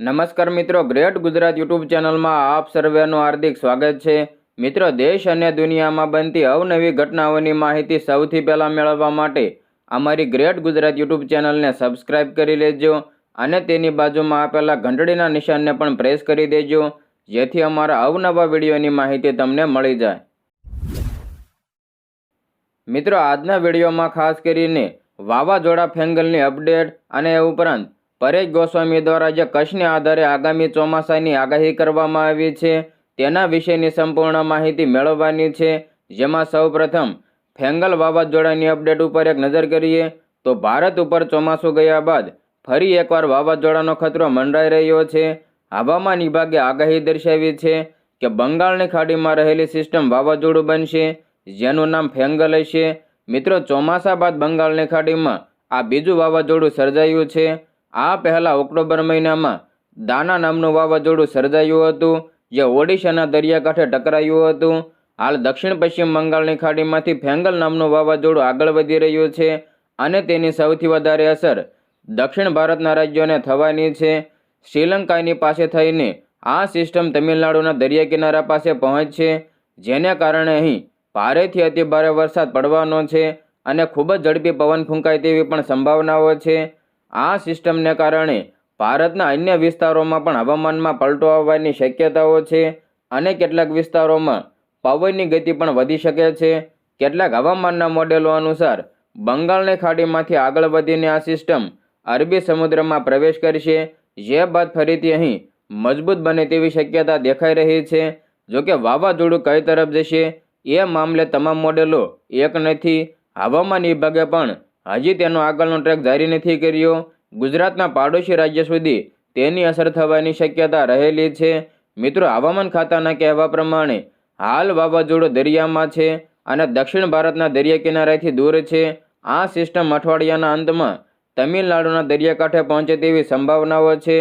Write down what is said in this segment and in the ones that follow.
નમસ્કાર મિત્રો, great Gujarat YouTube ચેનલમાં આપ સર્વેનું હાર્દિક સ્વાગત છે. મિત્રો, દેશ અને દુનિયામાં બનતી અવનવી ઘટનાઓની માહિતી સૌથી પહેલાં મેળવવા માટે અમારી ગ્રેટ ગુજરાત યુટ્યુબ ચેનલને સબસ્ક્રાઇબ કરી લેજો અને તેની બાજુમાં આપેલા ઘંટડીના નિશાનને પણ પ્રેસ કરી દેજો, જેથી અમારા અવનવા વિડીયોની માહિતી તમને મળી જાય. મિત્રો, આજના વિડીયોમાં ખાસ કરીને વાવાઝોડા ફેંગલની અપડેટ અને એ ઉપરાંત પરેશ ગોસ્વામી દ્વારા જે કચ્છને આધારે આગામી ચોમાસાની આગાહી કરવામાં આવી છે, તેના વિશેની સંપૂર્ણ માહિતી મેળવવાની છે. જેમાં સૌપ્રથમ, ફેંગલ વાવાઝોડાની અપડેટ ઉપર એક નજર કરીએ, તો ભારત ઉપર ચોમાસું ગયા બાદ ફરી એકવાર વાવાઝોડાનો ખતરો મંડરાઈ રહ્યો છે. હવામાન વિભાગે આગાહી દર્શાવી છે કે બંગાળની ખાડીમાં રહેલી સિસ્ટમ વાવાઝોડું બનશે, જેનું નામ ફેંગલ હશે. મિત્રો, ચોમાસા બાદ બંગાળની ખાડીમાં આ બીજું વાવાઝોડું સર્જાયું છે. આ પહેલાં ઓક્ટોબર મહિનામાં દાના નામનું વાવાઝોડું સર્જાયું હતું, જે ઓડિશાના દરિયાકાંઠે ટકરાયું હતું. હાલ દક્ષિણ પશ્ચિમ બંગાળની ખાડીમાંથી ફેંગલ નામનું વાવાઝોડું આગળ વધી રહ્યું છે અને તેની સૌથી વધારે અસર દક્ષિણ ભારતના રાજ્યોને થવાની છે. શ્રીલંકાની પાસે થઈને આ સિસ્ટમ તમિલનાડુના દરિયા કિનારા પાસે પહોંચશે જેને કારણે અહીં ભારેથી અતિભારે વરસાદ પડવાનો છે અને ખૂબ જ ઝડપી પવન ફૂંકાય તેવી પણ સંભાવનાઓ છે. આ સિસ્ટમને કારણે ભારતના અન્ય વિસ્તારોમાં પણ હવામાનમાં પલટો આવવાની શક્યતાઓ છે અને કેટલાક વિસ્તારોમાં પવનની ગતિ પણ વધી શકે છે. કેટલાક હવામાનના મોડેલો અનુસાર બંગાળની ખાડીમાંથી આગળ વધીને આ સિસ્ટમ અરબી સમુદ્રમાં પ્રવેશ કરશે, જે બાદ ફરીથી અહીં મજબૂત બને તેવી શક્યતા દેખાઈ રહી છે. જોકે વાવાઝોડું કઈ તરફ જશે એ મામલે તમામ મોડેલો એક નથી. હવામાન વિભાગે પણ હજી તેનો આગળનો ટ્રેક જારી નથી કર્યો. ગુજરાતના પાડોશી રાજ્ય સુધી તેની અસર થવાની શક્યતા રહેલી છે. મિત્રો, હવામાન ખાતાના કહેવા પ્રમાણે હાલ વાવાઝોડું દરિયામાં છે અને દક્ષિણ ભારતના દરિયા કિનારેથી દૂર છે. આ સિસ્ટમ અઠવાડિયાના અંતમાં તમિલનાડુના દરિયાકાંઠે પહોંચે તેવી સંભાવનાઓ છે.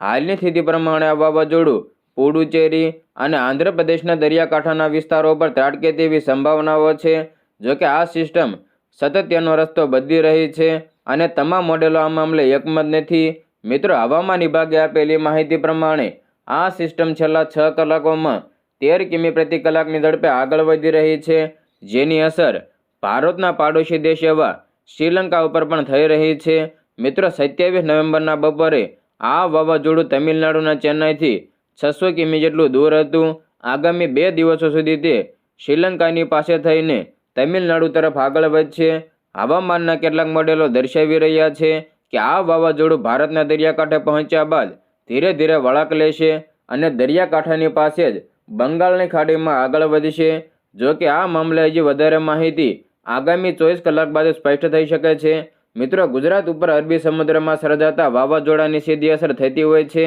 હાલની સ્થિતિ પ્રમાણે આ વાવાઝોડું પુડુચેરી અને આંધ્રપ્રદેશના દરિયાકાંઠાના વિસ્તારો પર ત્રાટકે તેવી સંભાવનાઓ છે. જોકે આ સિસ્ટમ સતત તેનો રસ્તો બદલી રહી છે અને તમામ મોડેલો આ મામલે એકમત નથી. મિત્રો, હવામાન વિભાગે આપેલી માહિતી પ્રમાણે આ સિસ્ટમ છેલ્લા છ કલાકોમાં તેર કિમી પ્રતિ કલાકની ઝડપે આગળ વધી રહી છે, જેની અસર ભારતના પાડોશી દેશ એવા શ્રીલંકા ઉપર પણ થઈ રહી છે. મિત્રો, સત્યાવીસ નવેમ્બરના બપોરે આ વાવાઝોડું તમિલનાડુના ચેન્નાઈથી છસો કિમી જેટલું દૂર હતું. આગામી બે દિવસો સુધી તે શ્રીલંકાની પાસે થઈને તમિલનાડુ તરફ આગળ વધશે. હવામાનના કેટલાક મોડેલો દર્શાવી રહ્યા છે કે આ વાવાઝોડું ભારતના દરિયાકાંઠે પહોંચ્યા બાદ ધીરે ધીરે વળાંક લેશે અને દરિયાકાંઠાની પાસે જ બંગાળની ખાડીમાં આગળ વધશે. જો કે આ મામલે હજી વધારે માહિતી આગામી ચોવીસ કલાક બાદ સ્પષ્ટ થઈ શકે છે. મિત્રો, ગુજરાત ઉપર અરબી સમુદ્રમાં સર્જાતા વાવાઝોડાની સીધી અસર થતી હોય છે.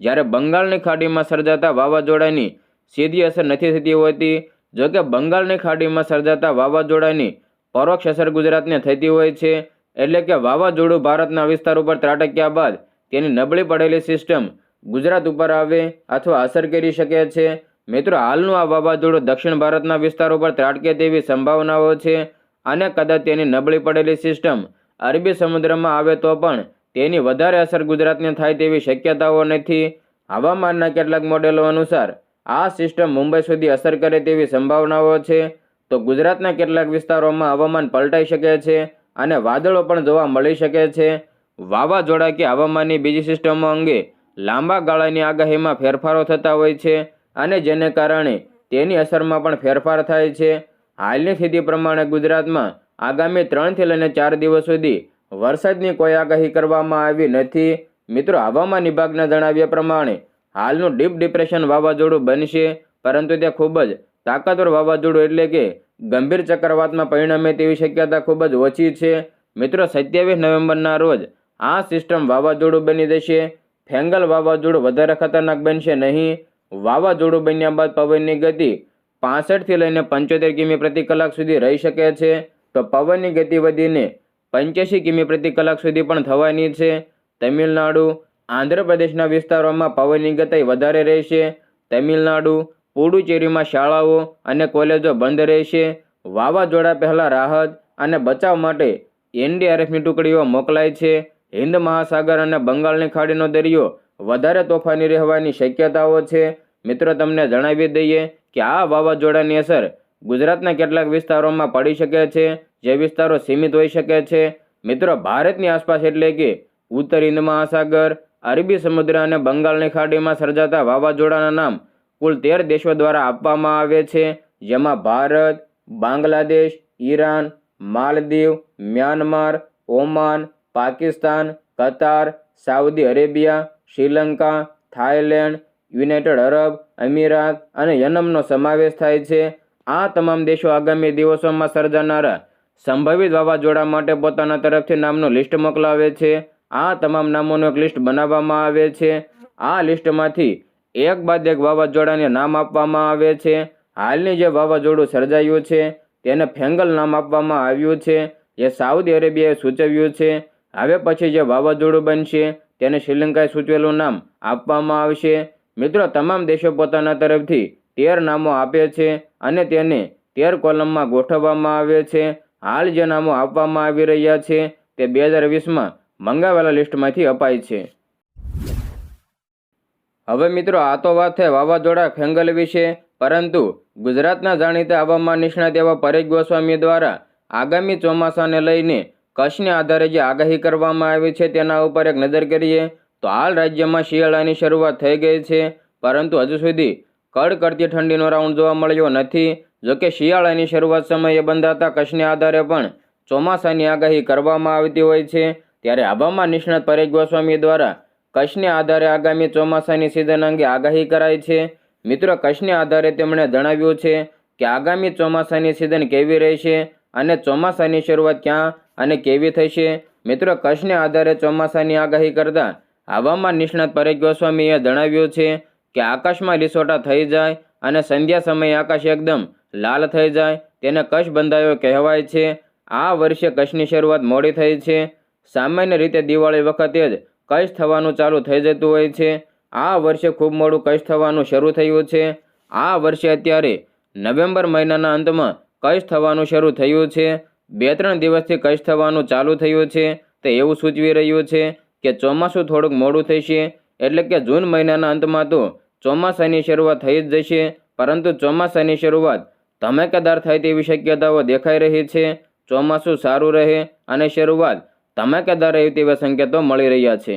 જ્યારે બંગાળની ખાડીમાં સર્જાતા વાવાઝોડાની સીધી અસર નથી થતી હોતી જો કે બંગાળની ખાડીમાં સર્જાતા વાવાઝોડાની પરોક્ષ અસર ગુજરાતને થતી હોય છે. એટલે કે વાવાઝોડું ભારતના વિસ્તાર ઉપર ત્રાટક્યા બાદ તેની નબળી પડેલી સિસ્ટમ ગુજરાત ઉપર આવે અથવા અસર કરી શકે છે. મિત્રો, હાલનું આ વાવાઝોડું દક્ષિણ ભારતના વિસ્તારો પર ત્રાટકે તેવી સંભાવનાઓ છે અને કદાચ તેની નબળી પડેલી સિસ્ટમ અરબી સમુદ્રમાં આવે તો પણ તેની વધારે અસર ગુજરાતને થાય તેવી શક્યતાઓ નથી. હવામાનના કેટલાક મોડેલો અનુસાર આ સિસ્ટમ મુંબઈ સુધી અસર કરે તેવી સંભાવનાઓ છે. તો ગુજરાતના કેટલાક વિસ્તારોમાં હવામાન પલટાઈ શકે છે અને વાદળો પણ જોવા મળી શકે છે. વાવાઝોડા કે હવામાનની બીજી સિસ્ટમો અંગે લાંબા ગાળાની આગાહીમાં ફેરફારો થતા હોય છે અને જેને કારણે તેની અસરમાં પણ ફેરફાર થાય છે. હાલની સ્થિતિ પ્રમાણે ગુજરાતમાં આગામી ત્રણથી લઈને ચાર દિવસ સુધી વરસાદની કોઈ આગાહી કરવામાં આવી નથી. મિત્રો, હવામાન વિભાગના જણાવ્યા પ્રમાણે હાલનું ડીપ ડિપ્રેશન વાવાઝોડું બનશે, પરંતુ તે ખૂબ જ તાકાતવર વાવાઝોડું એટલે કે ગંભીર ચક્રવાતમાં પરિણમે તેવી શક્યતા ખૂબ જ ઓછી છે. મિત્રો, સત્યાવીસ નવેમ્બરના રોજ આ સિસ્ટમ વાવાઝોડું બની જશે. ફેંગલ વાવાઝોડું વધારે ખતરનાક બનશે નહીં. વાવાઝોડું બન્યા બાદ પવનની ગતિ પાસઠથી લઈને પંચોતેર કિમી પ્રતિ કલાક સુધી રહી શકે છે. તો પવનની ગતિ વધીને પંચ્યાસી કિમી પ્રતિ કલાક સુધી પણ થવાની છે. તમિલનાડુ આંધ્રપ્રદેશના વિસ્તારોમાં પવનની ગતિ વધારે રહેશે. તમિલનાડુ, પુડુચેરીમાં શાળાઓ અને કોલેજો બંધ રહેશે. વાવાઝોડા પહેલાં રાહત અને બચાવ માટે એનડીઆરએફની ટુકડીઓ મોકલાય છે. હિન્દ મહાસાગર અને બંગાળની ખાડીનો દરિયો વધારે તોફાની રહેવાની શક્યતાઓ છે. મિત્રો, તમને જણાવી દઈએ કે આ વાવાઝોડાની અસર ગુજરાતના કેટલાક વિસ્તારોમાં પડી શકે છે, જે વિસ્તારો સીમિત હોઈ શકે છે. મિત્રો, ભારતની આસપાસ એટલે કે ઉત્તર હિન્દ મહાસાગર અરબી સમુદ્ર અને બંગાળની ખાડીમાં સર્જાતા વાવાઝોડાના નામ કુલ તેર દેશો દ્વારા આપવામાં આવે છે, જેમાં Bharat, Bangladesh, Iran, Maldives, Myanmar, Oman, Pakistan, Qatar, Saudi Arabia, Sri Lanka, Thailand, United Arab, Emirates અને યનમનો સમાવેશ થાય છે. આ તમામ દેશો આગામી દિવસોમાં સર્જાનારા સંભવિત વાવાઝોડા માટે પોતાના તરફથી નામનું લિસ્ટ મોકલાવે છે. આ તમામ નામોનું એક લિસ્ટ બનાવવામાં આવે છે. આ લિસ્ટમાંથી એક બાદ એક વાવાઝોડાને નામ આપવામાં આવે છે. હાલની જે વાવાઝોડું સર્જાયું છે, તેને ફેંગલ નામ આપવામાં આવ્યું છે. જે સાઉદી અરેબિયાએ સૂચવ્યું છે. હવે પછી જે વાવાઝોડું બનશે, તેને શ્રીલંકાએ સૂચવેલું નામ આપવામાં આવશે. મિત્રો, તમામ દેશો પોતાના તરફથી તેર નામો આપે છે અને તેને તેર કોલમમાં ગોઠવવામાં આવે છે. હાલ જે નામો આપવામાં આવી રહ્યા છે, તે બે હજાર વીસમાં મંગાવેલા લિસ્ટમાંથી અપાય છે. હવે મિત્રો, આ તો વાત છે વાવાઝોડા ફેંગલ વિશે. પરંતુ ગુજરાતના જાણીતા હવામાન નિષ્ણાત એવા પરેશ ગોસ્વામી દ્વારા આગામી ચોમાસાને લઈને કચ્છને આધારે જે આગાહી કરવામાં આવી છે તેના ઉપર એક નજર કરીએ, તો હાલ રાજ્યમાં શિયાળાની શરૂઆત થઈ ગઈ છે. પરંતુ હજુ સુધી કડકડતી ઠંડીનો રાઉન્ડ જોવા મળ્યો નથી. જોકે શિયાળાની શરૂઆત સમયે બંધાતા કચ્છને આધારે પણ ચોમાસાની આગાહી કરવામાં આવતી હોય છે. ત્યારે હવામાન નિષ્ણાત પરેશ ગોસ્વામી દ્વારા કચ્છને આધારે આગામી ચોમાસાની સિઝન અંગે આગાહી કરાઈ છે. મિત્રો, કચ્છને આધારે તેમણે જણાવ્યું છે કે આગામી ચોમાસાની સિઝન કેવી રહેશે અને ચોમાસાની શરૂઆત ક્યાં અને કેવી થશે. મિત્રો, કચ્છને આધારે ચોમાસાની આગાહી કરતા હવામાન નિષ્ણાત પરેશ ગોસ્વામીએ જણાવ્યું છે કે આકાશમાં લીસોટા થઈ જાય અને સંધ્યા સમયે આકાશ એકદમ લાલ થઈ જાય. તેને કચ્છ બંધાયો કહેવાય છે. આ વર્ષે કચ્છની શરૂઆત મોડી થઈ છે. સામાન્ય રીતે દિવાળી વખતે જ કશ થવાનું ચાલુ થઈ જતું હોય છે. આ વર્ષે ખૂબ મોડું કશ થવાનું શરૂ થયું છે. આ વર્ષે અત્યારે નવેમ્બર મહિનાના અંતમાં કશ થવાનું શરૂ થયું છે. બે ત્રણ દિવસથી કશ થવાનું ચાલુ થયું છે. તે એવું સૂચવી રહ્યું છે કે ચોમાસું થોડુંક મોડું થશે. એટલે કે જૂન મહિનાના અંતમાં તો ચોમાસાની શરૂઆત થઈ જ જશે. પરંતુ ચોમાસાની શરૂઆત ધમાકેદાર થાય તેવી શક્યતાઓ દેખાઈ રહી છે. ચોમાસું સારું રહે અને શરૂઆત ધમાકેદાર રહે તેવા સંકેતો મળી રહ્યા છે?